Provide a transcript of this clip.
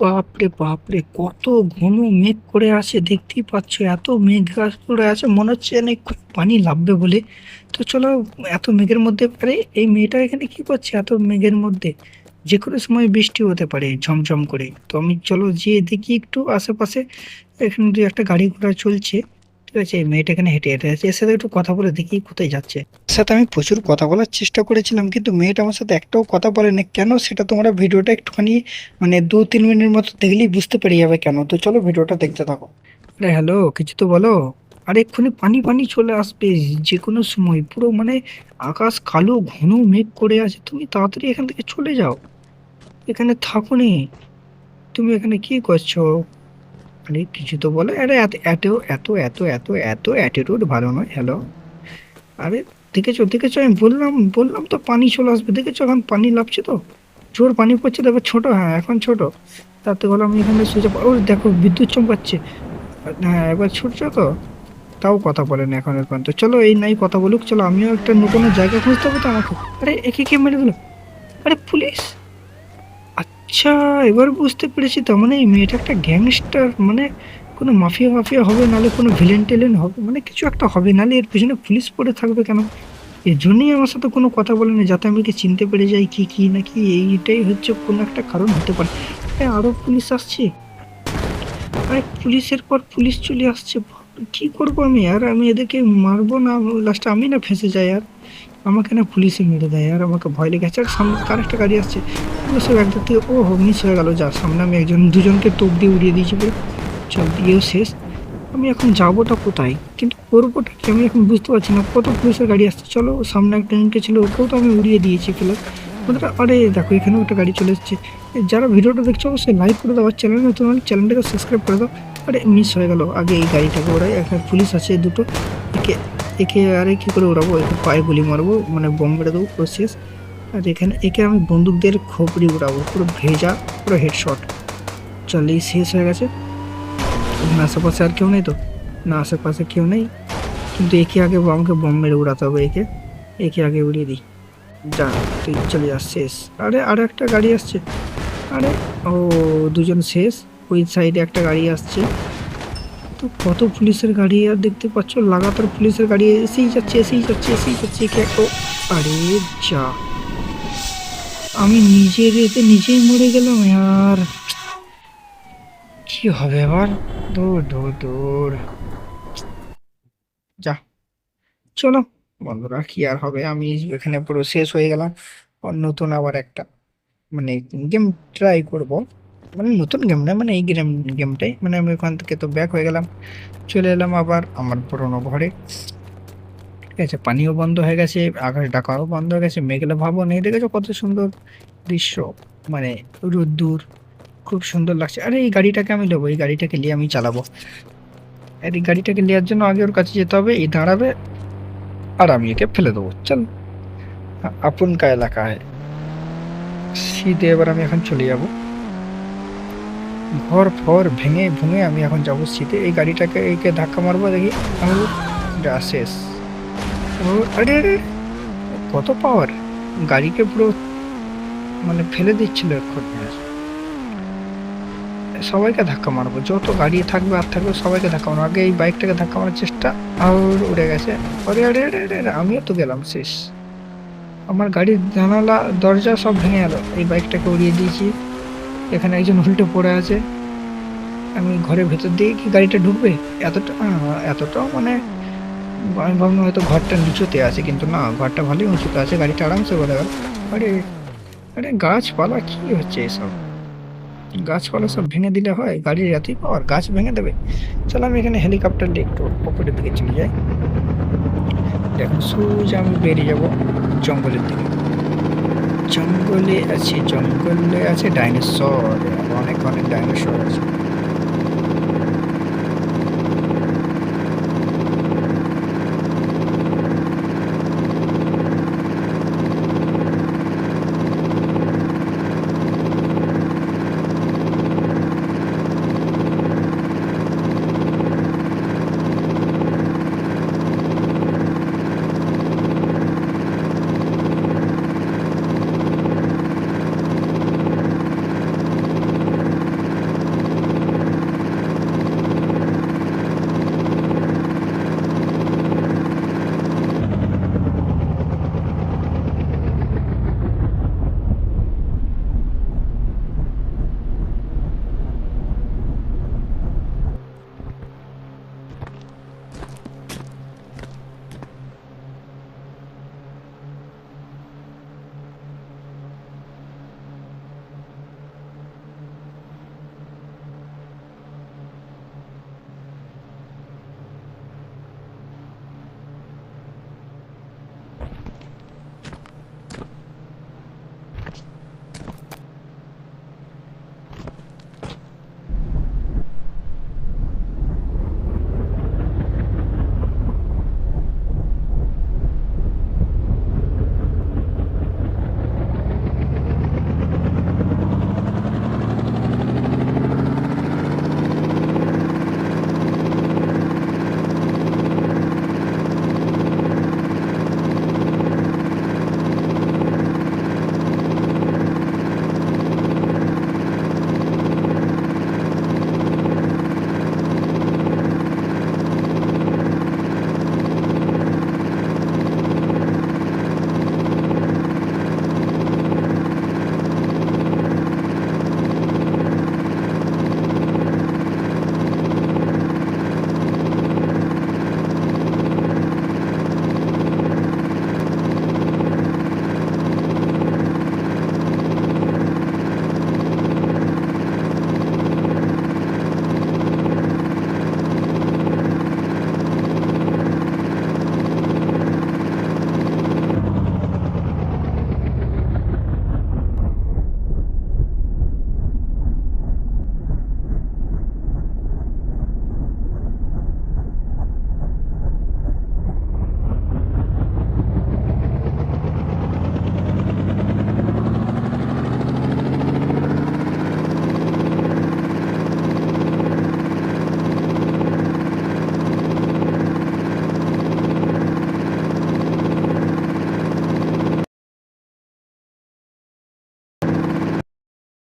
বাপরে বাপরে, কত ঘন মেঘ করে আছে দেখতেই পাচ্ছ, এত মেঘ গাছ করে আছে মনে হচ্ছে এক্ষুনি পানি লাগবে বলে। তো চলো, এত মেঘের মধ্যে পারে এই মেয়েটা এখানে কি করছে? এত মেঘের মধ্যে, যে কোনো সময় বৃষ্টি হতে পারে, ঝমঝম করে। তো আমি চলো যেয়ে দেখি একটু আশেপাশে, এখানে দু একটা গাড়ি ঘোড়া চলছে। আছে এই মেয়েটা এখানে হেঁটে হেঁটে আছে এর সাথে একটু কথা বলে দেখি কোথায় যাচ্ছে। সাথে আমি প্রচুর কথা বলার চেষ্টা করেছিলাম কিন্তু মেয়েটা আমার সাথে একটাও কথা বলে না কেন? সেটা তোমরা ভিডিওটা একটুখানি মানে দু তিন মিনিটের মতো দেখলেই বুঝতে পেরে যাবে কেন? তো চলো ভিডিওটা দেখতে থাকো। আরে হ্যালো কিছু তো বলো। আরে এক্ষুনি পানি পানি চলে আসবে যে কোনো সময়। পুরো মানে আকাশ কালো ঘন মেঘ করে আছে। তুমি তাড়াতাড়ি এখান থেকে চলে যাও। এখানে থাকো নি। তুমি এখানে কি করছ? আরে কিছু তো বলো আরে, এত এত এত এত এত অ্যাটিটিউড ভালো নয়। হ্যালো আরে, দেখেছ দেখেছ, আমি বললাম বললাম তো পানি চলে আসবে। দেখেছ, এখন পানি লাভছে তো? জোর পানি পড়ছে তো এবার ছোটো হ্যাঁ এখন ছোট। তাতে বলো আমি এখানে সুইচ ও দেখো, বিদ্যুৎ চমকাচ্ছে। হ্যাঁ একবার ছুটছো তো? তাও কথা বলে না এখন। পর্যন্ত চলো, এই নাই, কথা বলুক। চলো, আমিও একটা নতুন জায়গা খুঁজতে হবে তো আমাকে। আরে, একে কে মেরে দিল? আরে, পুলিশ! আচ্ছা এবার বুঝতে পেরেছি তার মানে এই মেয়েটা একটা গ্যাংস্টার মানে কোনো মাফিয়া মাফিয়া হবে নাহলে কোনো ভিলেন টেলেন হবে মানে কিছু একটা হবে নাহলে এর পিছনে পুলিশ পড়ে থাকবে কেন? এর জন্যই আমার সাথে কোনো কথা বলে না, যাতে আমি একে চিনতে পেরে যাই কি কি না কি, এইটাই হচ্ছে কোনো একটা কারণ হতে পারে। আরও পুলিশ আসছে। আরে পুলিশের পর পুলিশ চলে আসছে কি করব আমি? আর আমি এদেরকে মারবো না লাস্টে আমি না ফেঁসে যাই, আর আমাকে না পুলিশে মেরে দেয়, আর আমাকে ভয় লেগে আর সামনে কার একটা গাড়ি আসছে সব একদিক থেকে ও হো মিস হয়ে গেল। যা সামনে আমি একজন, দুজনকে তোপ দিয়ে উড়িয়ে দিয়েছি বলে। চল দিয়েও শেষ। আমি এখন যাবোটা কোথায়? কিন্তু করবোটা কি আমি এখন বুঝতে পারছি না। কত পুলিশের গাড়ি আসছে? চলো, সামনে একটা জনকে ছিল, ওকেও তো আমি উড়িয়ে দিয়েছি ফেলে ওদের আরে দেখো, এখানেও একটা গাড়ি চলে এসেছে। যারা ভিডিওটা দেখছ, অবশ্যই লাইক করে দাও চ্যানেল নতুন চ্যানেলটাকে সাবস্ক্রাইব করে দাও। আরে মিস হয়ে গেল। আগে এই গাড়িটাকে ওড়াই, এখানে পুলিশ আছে দুটো। একে একে আরে কী করে উড়াবো একে পায়ে গুলি মারবো মানে বোম মেরে দেবো, পুরো শেষ। আর এখানে, একে আমি বন্দুক দিয়ে খোপড়ি উড়াবো পুরো ভেজা, পুরো হেডশট চল, এই শেষ হয়ে গেছে। আশেপাশে আর কেউ নেই তো? না, আশেপাশে কেউ নেই। কিন্তু একে আগে আমাকে বম মেরে উড়াতে হবে একে। একে আগে উড়িয়ে দিই। যা, তুই চলে যাস, শেষ। আরে আর একটা গাড়ি আসছে। আরে, ও, দুজন শেষ। ওই সাইডে একটা গাড়ি আসছে। তো কত পুলিশের গাড়ি আর দেখতে পাচ্ছ? লাগাতার পুলিশের গাড়ি, এসেই যাচ্ছে এসেই যাচ্ছে এসেই যাচ্ছে কে ও, আরে যা। আমি নিজের এতে নিজেই মরে গেলাম আর। কি হবে এবার? দূর দূর দূর যা। চলো। বন্ধুরা, কি আর হবে? আমি এখানে পুরো শেষ হয়ে গেলাম। নতুন আবার একটা মানে গেম ট্রাই করব। মানে নতুন গেম না মানে এই গেম গেমটাই মানে আমি ওখান থেকে তো ব্যাক হয়ে গেলাম। চলে এলাম আবার আমার পুরোনো ঘরে। ঠিক আছে, পানিও বন্ধ হয়ে গেছে, আকাশ ডাকাও বন্ধ হয়ে গেছে, মেঘলা ভাবও নেই। দেখেছ কত সুন্দর দৃশ্য মানে রোদ্দুর, খুব সুন্দর লাগছে। আরে এই গাড়িটাকে আমি নেব, এই গাড়িটাকে নিয়ে আমি চালাবো। আর এই গাড়িটাকে নেওয়ার জন্য আগে ওর কাছে যেতে হবে, এই দাঁড়াবে, আর আমি একে ফেলে দেবো। চল আপন কা এলাকা হয় শীতে এবার আমি এখন চলে যাব। ঘর ফর ভেঙে ভুঙে আমি এখন যাব শীতে এই গাড়িটাকে একে ধাক্কা মারবো দেখি। আমি শেষ আরে কত পাওয়ার গাড়িকে পুরো মানে ফেলে দিচ্ছিল এখন সবাইকে ধাক্কা মারবো যত গাড়ি থাকবে আর থাকবে সবাইকে ধাক্কা মারবো। আগে এই বাইকটাকে ধাক্কা মারার চেষ্টা আর উড়ে গেছে। আরে আরে আরে, আমিও তো গেলাম শেষ। আমার গাড়ির জানালা দরজা সব ভেঙে গেল। এই বাইকটাকে উড়িয়ে দিয়েছি। এখানে একজন উল্টে পড়ে আছে। আমি ঘরের ভেতর দিয়ে কি গাড়িটা ঢুকবে? এতটা এতটাও মানে আমি ভাবলাম হয়তো ঘরটা নিচুতে আছে, কিন্তু না, ঘরটা ভালোই উঁচুতে আছে, গাড়িটা আরামসে বলে গেল। আরে আরে গাছপালা, কি হচ্ছে এসব? গাছপালা সব ভেঙে দিলে হয়, গাড়ির এতই পাওয়ার গাছ ভেঙে দেবে। চলো আমি এখানে হেলিকপ্টার দিয়ে একটু ওপরের দিকে চলে যাই। দেখো সোজা আমি বেরিয়ে যাব জঙ্গলের দিকে। জঙ্গলে আছে জঙ্গলে আছে ডাইনোসর অনেক অনেক ডাইনোসর আছে।